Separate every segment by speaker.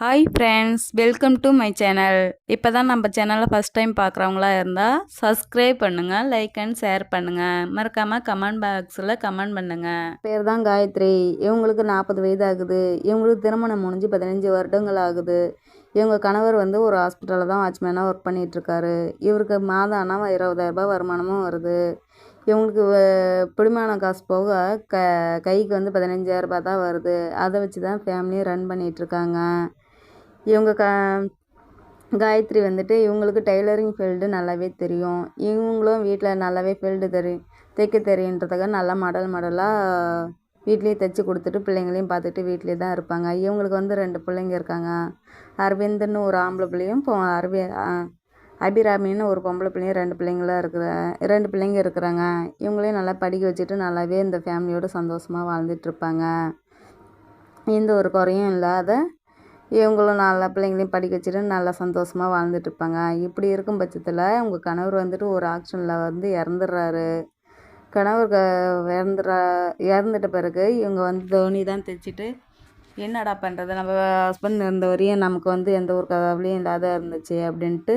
Speaker 1: Hi friends welcome to my channel இப்போ தான் நம்ம சேனலை ஃபஸ்ட் டைம் பார்க்குறவங்களா இருந்தால் சப்ஸ்கிரைப் பண்ணுங்கள் லைக் அண்ட் ஷேர் பண்ணுங்கள் மறக்காமல் கமெண்ட் பாக்ஸில் கமெண்ட் பண்ணுங்கள்
Speaker 2: பேர் தான் காயத்ரி. இவங்களுக்கு நாற்பது வயது ஆகுது இவங்களுக்கு திருமணம் முடிஞ்சு பதினஞ்சு வருடங்கள் ஆகுது. இவங்க கணவர் வந்து ஒரு ஹாஸ்பிட்டலில் தான் வாட்ச்மேனாக ஒர்க் பண்ணிகிட்ருக்காரு இவருக்கு மாதம் ஆனால் இருபதாயிரரூபா வருமானமும் வருது. இவங்களுக்கு பிடிமான காசு போக க கைக்கு வந்து பதினஞ்சாயிரரூபா தான் வருது. அதை வச்சு தான் ஃபேமிலியை ரன் பண்ணிகிட்ருக்காங்க இவங்க க காயத்ரி வந்துட்டு இவங்களுக்கு டெய்லரிங் ஃபீல்டு நல்லாவே தெரியும். இவங்களும் வீட்டில் நல்லாவே ஃபீல்டு தெரியும் தைக்க தெரியுன்றதுக்காக நல்லா மாடல் மாடலாக வீட்லேயே தைச்சி கொடுத்துட்டு பிள்ளைங்களையும் பார்த்துட்டு வீட்டிலே தான் இருப்பாங்க. இவங்களுக்கு வந்து ரெண்டு பிள்ளைங்க இருக்காங்க. அரவிந்துன்னு ஒரு ஆம்பளை பிள்ளையும் இப்போ அரவி அபிராமின்னு ஒரு பொம்பளை பிள்ளையும் ரெண்டு பிள்ளைங்களாக இருக்கிற ரெண்டு பிள்ளைங்க இருக்கிறாங்க. இவங்களையும் நல்லா படிக்க வச்சுட்டு நல்லாவே இந்த ஃபேமிலியோட சந்தோஷமாக வாழ்ந்துட்டு இருப்பாங்க. எந்த ஒரு குறையும் இல்லாத இவங்களும் நல்லா பிள்ளைங்களையும் படிக்க வச்சுட்டு நல்லா சந்தோஷமாக வாழ்ந்துட்டு இருப்பாங்க. இப்படி இருக்கும் பட்சத்தில் உங்கள் கணவர் வந்துட்டு ஒரு ஆக்ஷனில் வந்து இறந்துடுறாரு. கணவர் க இறந்துடுறா இறந்துட்ட பிறகு இவங்க வந்து தோனி தான் தைச்சிட்டு என்னடா பண்ணுறது நம்ம ஹஸ்பண்ட் இருந்த வரையும் நமக்கு வந்து எந்த ஒரு கவலையும் இல்லாத இருந்துச்சு அப்படின்ட்டு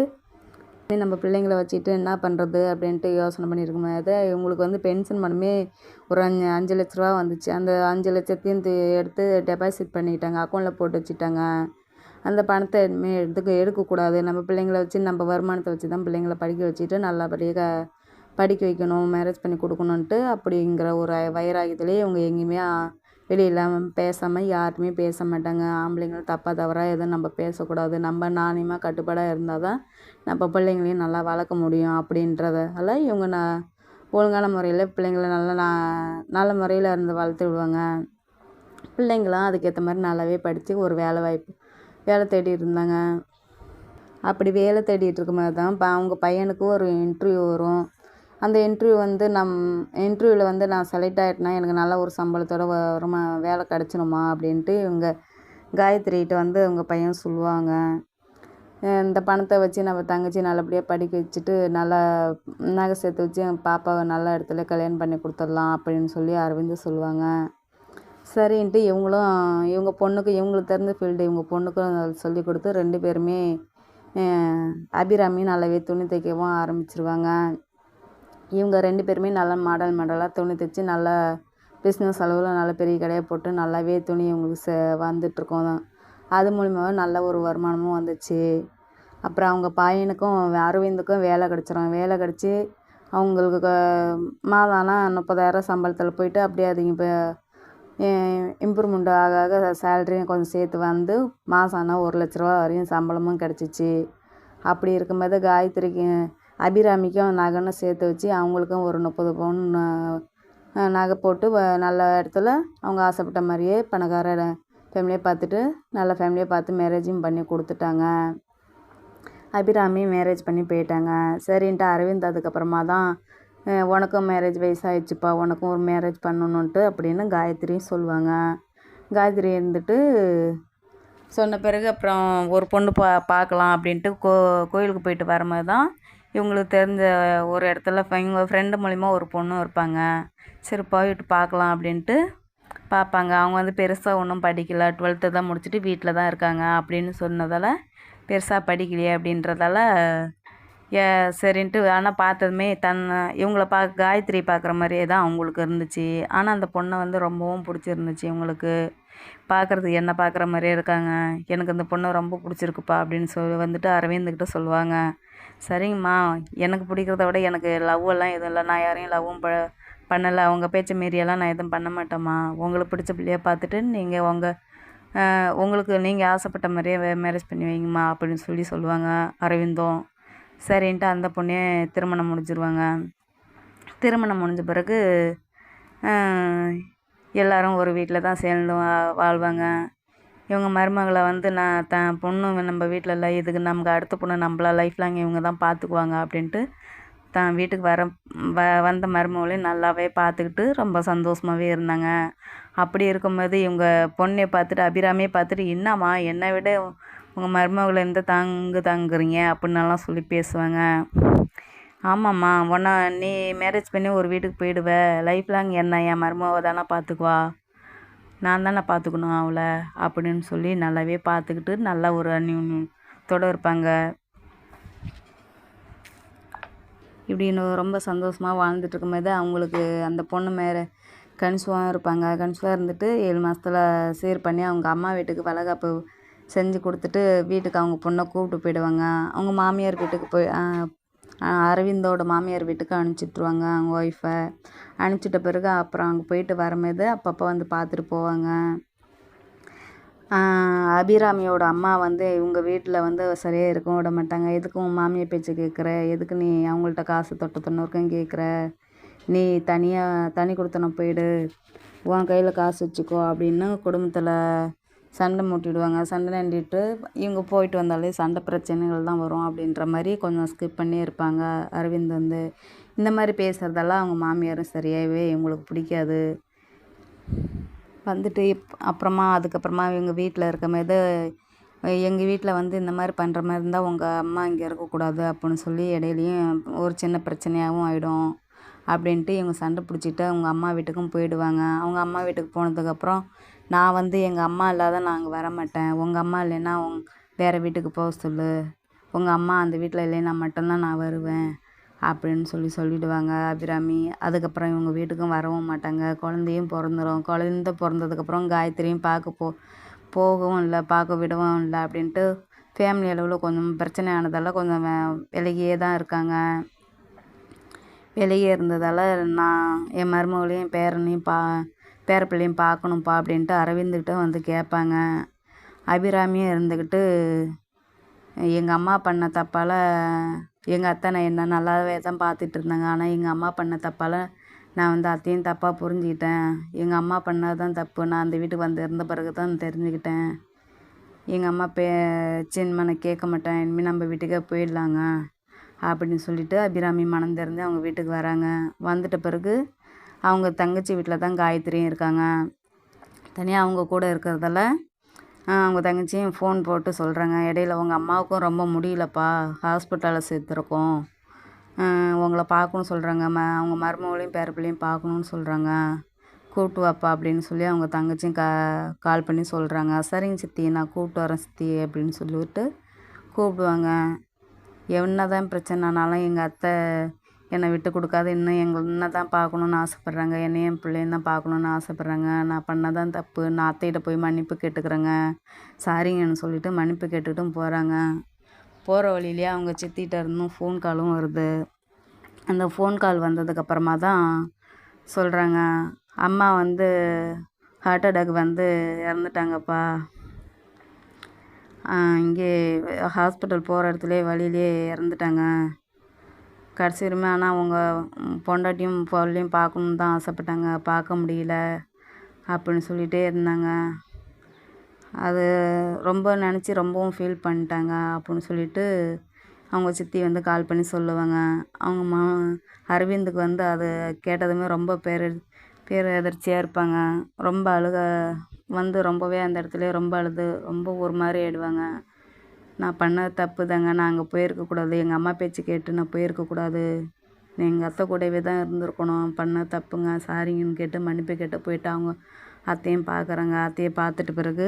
Speaker 2: நம்ம பிள்ளைங்கள வச்சுட்டு என்ன பண்ணுறது அப்படின்ட்டு யோசனை பண்ணியிருக்கும். போது இவங்களுக்கு வந்து பென்ஷன் மட்டுமே ஒரு அஞ்சு அஞ்சு லட்ச ரூபா வந்துச்சு. அந்த அஞ்சு லட்சத்தையும் தி- எடுத்து டெபாசிட் பண்ணிட்டாங்க. அக்கௌண்ட்டில் போட்டு வச்சுட்டாங்க. அந்த பணத்தை இனிமேல் எடுத்துக்க எடுக்கக்கூடாது. நம்ம பிள்ளைங்கள வச்சு நம்ம வருமானத்தை வச்சு தான் பிள்ளைங்கள படிக்க வச்சுட்டு நல்லபடியாக படிக்க வைக்கணும் மேரேஜ் பண்ணி கொடுக்கணுன்ட்டு அப்படிங்கிற ஒரு வைராகியத்திலே இவங்க எங்கேயுமே வெளியில் பேசாமல் யாருமே பேச மாட்டாங்க. ஆம்பளைங்களும் தப்பாக தவறாக எதுவும் நம்ம பேசக்கூடாது. நம்ம நாணயமாக கட்டுப்பாடாக இருந்தால் தான் நம்ம பிள்ளைங்களையும் நல்லா வளர்க்க முடியும் அப்படின்றதால இவங்க நான் ஒழுங்கான முறையில் பிள்ளைங்கள நல்லா நான் நல்ல முறையில் இருந்து வளர்த்து விடுவாங்க. பிள்ளைங்களாம் அதுக்கேற்ற மாதிரி நல்லாவே படித்து ஒரு வேலை வாய்ப்பு வேலை தேடி இருந்தாங்க. அப்படி வேலை தேடிட்டு இருக்கும்போது தான் இப்போ அவங்க பையனுக்கு ஒரு இன்டர்வியூ வரும். அந்த இன்டர்வியூ வந்து நம் இன்டர்வியூவில் வந்து நான் செலக்ட் ஆகிட்டேனா எனக்கு நல்ல ஒரு சம்பளத்தோட வருமா வேலை கிடச்சிருமா அப்படின்ட்டு இவங்க காயத்ரிகிட்ட வந்து அவங்க பையன் சொல்லுவாங்க. இந்த பணத்தை வச்சு நம்ம தங்கச்சி நல்லபடியாக படிக்க வச்சுட்டு நல்லா நகை சேர்த்து வச்சு என் பாப்பாவை நல்ல இடத்துல கல்யாணம் பண்ணி கொடுத்துடலாம் அப்படின்னு சொல்லி அரவிந்த் சொல்லுவாங்க. சரின்ட்டு இவங்களும் இவங்க பொண்ணுக்கு இவங்களுக்கு தெரிஞ்ச ஃபீல்டு இவங்க பொண்ணுக்கும் சொல்லி கொடுத்து ரெண்டு பேருமே அபிராமி நல்லாவே துணி தைக்கவும் ஆரம்பிச்சிருவாங்க. இவங்க ரெண்டு பேருமே நல்லா மாடல் மாடலாக துணி தைச்சி நல்லா பிஸ்னஸ் அளவில் நல்ல பெரிய கடையை போட்டு நல்லாவே துணி இவங்களுக்கு சே வந்துட்டுருக்கோம் அது மூலிமாவே நல்ல ஒரு வருமானமும் வந்துச்சு. அப்புறம் அவங்க பையனுக்கும் அரவிந்துக்கும் வேலை கிடச்சிரும். வேலை கிடச்சி அவங்களுக்கு க- மாதம் ஆனால் முப்பதாயிரம் சம்பளத்தில் போயிட்டு அப்படியே அதுங்க இப்போ இம்ப்ரூவ்மெண்ட் ஆக ஆக சேலரியும் கொஞ்சம் சேர்த்து வந்து மாதம் ஆனால் ஒரு லட்ச ரூபா வரையும் சம்பளமும் கிடச்சிச்சு. அப்படி இருக்கும்போது காயத்ரிக்கு அபிராமிக்கும் நகைன்னு சேர்த்து வச்சு அவங்களுக்கும் ஒரு முப்பது பவுன் நகை போட்டு வ- நல்ல இடத்துல அவங்க ஆசைப்பட்ட மாதிரியே பணக்கார ஃபேமிலியை பார்த்துட்டு நல்ல ஃபேமிலியை பார்த்து மேரேஜும் பண்ணி கொடுத்துட்டாங்க. அபிராமி மேரேஜ் பண்ணி போயிட்டாங்க. சரின்ட்டு அரவிந்த் அதுக்கப்புறமா தான் உனக்கும் மேரேஜ் வயசாகிடுச்சுப்பா உனக்கும் ஒரு மேரேஜ் பண்ணணுன்ட்டு அப்படின்னு காயத்ரியும் சொல்லுவாங்க. காயத்ரி இருந்துட்டு சொன்ன பிறகு அப்புறம் ஒரு பொண்ணு பா பார்க்கலாம் அப்படின்ட்டு கோ கோயிலுக்கு போயிட்டு வரும்போது தான் இவங்களுக்கு தெரிஞ்ச ஒரு இடத்துல இவங்க ஃப்ரெண்டு மூலிமா ஒரு பொண்ணும் இருப்பாங்க. சரி போயிட்டு பார்க்கலாம் அப்படின்ட்டு பார்ப்பாங்க. அவங்க வந்து பெருசாக ஒன்றும் படிக்கலை. டுவெல்த்து தான் முடிச்சுட்டு வீட்டில் தான் இருக்காங்க அப்படின்னு சொன்னதால் பெருசாக படிக்கலையே அப்படின்றதால ஏ சரின்ட்டு ஆனால் பார்த்ததுமே தன் இவங்கள பா காயத்ரி பார்க்குற மாதிரியே தான் அவங்களுக்கு இருந்துச்சு. ஆனால் அந்த பொண்ணை வந்து ரொம்பவும் பிடிச்சிருந்துச்சு இவங்களுக்கு. பார்க்குறதுக்கு என்ன பார்க்குற மாதிரியே இருக்காங்க. எனக்கு இந்த பொண்ணை ரொம்ப பிடிச்சிருக்குப்பா அப்படின்னு சொல்லி வந்துட்டு அரவிந்துக்கிட்ட சொல்லுவாங்க. சரிங்கம்மா எனக்கு பிடிக்கிறத விட எனக்கு லவ்வெல்லாம் எதுவும் இல்லை. நான் யாரையும் லவ்வும் ப பண்ணலை. அவங்க பேச்சை மீறியெல்லாம் நான் எதுவும் பண்ண மாட்டேம்மா. உங்களுக்கு பிடிச்ச பிள்ளையை பார்த்துட்டு நீங்கள் உங்கள் உங்களுக்கு நீங்கள் ஆசைப்பட்ட மாதிரியே மேரேஜ் பண்ணி வைங்கம்மா அப்படின்னு சொல்லி சொல்லுவாங்க அரவிந்தும். சரின்ட்டு அந்த பொண்ணே திருமணம் முடிஞ்சிருவாங்க. திருமணம் முடிஞ்ச பிறகு எல்லாரும் ஒரு வீட்டில் தான் சேர்ந்து வா- வாழ்வாங்க. இவங்க மருமகளை வந்து நான் தான் பொண்ணு நம்ம வீட்டில் இல்லை இதுக்கு நமக்கு அடுத்த பொண்ணு நம்மள லைஃப் லாங் இவங்க தான் பார்த்துக்குவாங்க அப்படின்ட்டு தான் வீட்டுக்கு வர வ வந்த மருமகளையும் நல்லாவே பார்த்துக்கிட்டு ரொம்ப சந்தோஷமாகவே இருந்தாங்க. அப்படி இருக்கும்போது இவங்க பொண்ணையை பார்த்துட்டு அபிராமியை பார்த்துட்டு என்னம்மா என்னை விட உங்கள் மருமகளை இருந்து தாங்கு தாங்குறீங்க? அப்படின்னலாம் சொல்லி பேசுவாங்க. ஆமாம்மா உன்னை நீ மேரேஜ் பண்ணி ஒரு வீட்டுக்கு போயிடுவ. லைஃப் லாங் என்ன என் மருமக தானே பார்த்துக்குவா
Speaker 1: நான் தானே பார்த்துக்கணும் அவளை அப்படின்னு சொல்லி நல்லாவே பார்த்துக்கிட்டு நல்லா ஒரு அந்நியோன்யத்தோட இருப்பாங்க. இப்படின்னு ரொம்ப சந்தோஷமாக வாழ்ந்துட்டு போது அவங்களுக்கு அந்த பொண்ணு மேலே கன்சுவாக இருப்பாங்க. கன்சுவாக இருந்துட்டு ஏழு மாதத்துல சீர் பண்ணி அவங்க அம்மா வீட்டுக்கு வளகாப்பு செஞ்சு கொடுத்துட்டு வீட்டுக்கு அவங்க பொண்ணை கூப்பிட்டு போயிடுவாங்க. அவங்க மாமியார் வீட்டுக்கு போய் அரவிந்தோட மாமியார் வீட்டுக்கு அனுப்பிச்சிட்ருவாங்க அவங்க ஒய்ஃபை அனுப்பிச்சிட்ட பிறகு அப்புறம் அங்கே போயிட்டு வரும்போது அப்பப்போ வந்து பார்த்துட்டு போவாங்க. அபிராமியோட அம்மா வந்து இவங்க வீட்டில் வந்து சரியாக இருக்கும் விட மாட்டாங்க. எதுக்கு உன் மாமியார் பேச்சு கேட்குற எதுக்கு நீ அவங்கள்ட்ட காசு தொட்ட தொண்ணூறுக்கும் கேட்குற நீ தனியாக தனி கொடுத்தனம் போயிடு. உன் கையில் காசு வச்சுக்கோ அப்படின்னு குடும்பத்தில் சண்டை மூட்டிடுவாங்க. சண்டை நண்டிட்டு இவங்க போயிட்டு வந்தாலே சண்டை பிரச்சனைகள் தான் வரும் அப்படின்ற மாதிரி கொஞ்சம் ஸ்கிப் பண்ணி இருப்பாங்க. அரவிந்த் வந்து இந்த மாதிரி பேசுகிறதெல்லாம் அவங்க மாமியாரும் சரியாகவே இவங்களுக்கு பிடிக்காது. வந்துட்டு இப் அப்புறமா அதுக்கப்புறமா இவங்க வீட்டில் இருக்கும்போது எங்கள் வீட்டில் வந்து இந்த மாதிரி பண்ணுற மாதிரி இருந்தால் உங்கள் அம்மா இங்கே இருக்கக்கூடாது அப்படின்னு சொல்லி இடையிலையும் ஒரு சின்ன பிரச்சனையாகவும் ஆகிடும் அப்படின்ட்டு இவங்க சண்டை பிடிச்சிட்டு அவங்க அம்மா வீட்டுக்கும் போயிடுவாங்க. அவங்க அம்மா வீட்டுக்கு போனதுக்கப்புறம் நான் வந்து எங்கள் அம்மா இல்லாத நான் அங்கே வர மாட்டேன். உங்கள் அம்மா இல்லைன்னா உங் வேறு வீட்டுக்கு போக சொல்லு. உங்கள் அம்மா அந்த வீட்டில் இல்லைன்னா மட்டும்தான் நான் வருவேன் அப்படின்னு சொல்லி சொல்லிவிடுவாங்க அபிராமி. அதுக்கப்புறம் இவங்க வீட்டுக்கும் வரவும் மாட்டாங்க. குழந்தையும் பிறந்துரும். குழந்த பிறந்ததுக்கப்புறம் காயத்ரியும் பார்க்க போ போகவும் இல்லை பார்க்க விடவும் இல்லை அப்படின்ட்டு ஃபேமிலி அளவில் கொஞ்சம் பிரச்சனை ஆனதால் கொஞ்சம் விலகியே தான் இருக்காங்க. வெளியே இருந்ததால் நான் என் மருமகளையும் பேரனையும் பா பேரப்பிள்ளையும் பார்க்கணும்ப்பா அப்படின்ட்டு அரவிந்துக்கிட்ட வந்து கேட்பாங்க. அபிராமியும் இருந்துக்கிட்டு எங்கள் அம்மா பண்ண தப்பால் எங்கள் அத்தை நான் என்ன நல்லாவே தான் பார்த்துட்டு இருந்தாங்க ஆனால் எங்கள் அம்மா பண்ண தப்பால் நான் வந்து அத்தையும் தப்பாக புரிஞ்சுக்கிட்டேன். எங்கள் அம்மா பண்ணது தான் தப்பு. நான் அந்த வீட்டுக்கு வந்து இருந்த பிறகு தான் தெரிஞ்சுக்கிட்டேன். எங்கள் அம்மா பே சின்மனை கேட்க மாட்டேன். இனிமேல் நம்ம வீட்டுக்கே போயிடலாங்க அப்படின்னு சொல்லிட்டு அபிராமி மனம் திறந்து அவங்க வீட்டுக்கு வராங்க. வந்துட்ட பிறகு அவங்க தங்கச்சி வீட்டில் தான் காயத்ரியும் இருக்காங்க. தனியாக அவங்க கூட இருக்கிறதால அவங்க தங்கச்சியும் ஃபோன் போட்டு சொல்கிறாங்க இடையில உங்கள் அம்மாவுக்கும் ரொம்ப முடியலப்பா. ஹாஸ்பிட்டலில் சேர்த்துருக்கோம். உங்களை பார்க்கணும் சொல்கிறாங்க ம அவங்க மருமகளையும் பேரப்பிள்ளையும் பார்க்கணுன்னு சொல்கிறாங்க கூப்பிட்டு வாப்பா அப்படின்னு சொல்லி அவங்க தங்கச்சியும் கா கால் பண்ணி சொல்கிறாங்க சரிங்க சித்தி நான் கூப்பிட்டு வரேன் சித்தி அப்படின்னு சொல்லிவிட்டு கூப்பிடுவாங்க. என்ன தான் பிரச்சனைனாலும் எங்கள் அத்தை என்னை விட்டு கொடுக்காத இன்னும் எங்கள் என்ன தான் பார்க்கணுன்னு ஆசைப்பட்றாங்க. என்னையும் என் பிள்ளையும் தான் பார்க்கணுன்னு ஆசைப்பட்றாங்க. நான் பண்ணதான் தப்பு. நான் அத்தைகிட்ட போய் மன்னிப்பு கேட்டுக்கிறேங்க. சாரிங்கன்னு சொல்லிட்டு மன்னிப்பு கேட்டுக்கிட்டும் போகிறாங்க போகிற வழியிலேயே அவங்க சித்திகிட்ட இருந்தும் ஃபோன் காலும் வருது. அந்த ஃபோன் கால் வந்ததுக்கப்புறமா தான் சொல்கிறாங்க அம்மா வந்து ஹார்ட் அட்டாக் வந்து இறந்துட்டாங்கப்பா. இங்கே ஹாஸ்பிட்டல் போகிற இடத்துலே வழியிலே இறந்துட்டாங்க. கடைசி வரையுமே ஆனால் அவங்க பொண்டாட்டியும் பொருளையும் பார்க்கணுன்னு தான் ஆசைப்பட்டாங்க. பார்க்க முடியல அப்படின்னு சொல்லிகிட்டே இருந்தாங்க. அது ரொம்ப நினச்சி ரொம்பவும் ஃபீல் பண்ணிட்டாங்க அப்படின்னு சொல்லிட்டு அவங்க சித்தி வந்து கால் பண்ணி சொல்லுவாங்க. அவங்க மா அரவிந்துக்கு வந்து அது கேட்டதுமே ரொம்ப பேர் பேர் அதிர்ச்சியாக இருப்பாங்க. ரொம்ப அழுக வந்து ரொம்பவே அந்த இடத்துலயே ரொம்ப அழுது ரொம்ப ஒரு மாதிரி ஆயிடுவாங்க. நான் பண்ணது தப்பு தாங்க நான் அங்கே போயிருக்கக்கூடாது. எங்கள் அம்மா பேச்சு கேட்டு நான் போயிருக்கக்கூடாது. எங்கள் அத்தை கூடவே தான் இருந்திருக்கணும். பண்ண தப்புங்க. சாரிங்கன்னு கேட்டு மன்னிப்பு கேட்டு போயிட்டு அவங்க அத்தையும் பார்க்குறேங்க அத்தையை பார்த்துட்ட பிறகு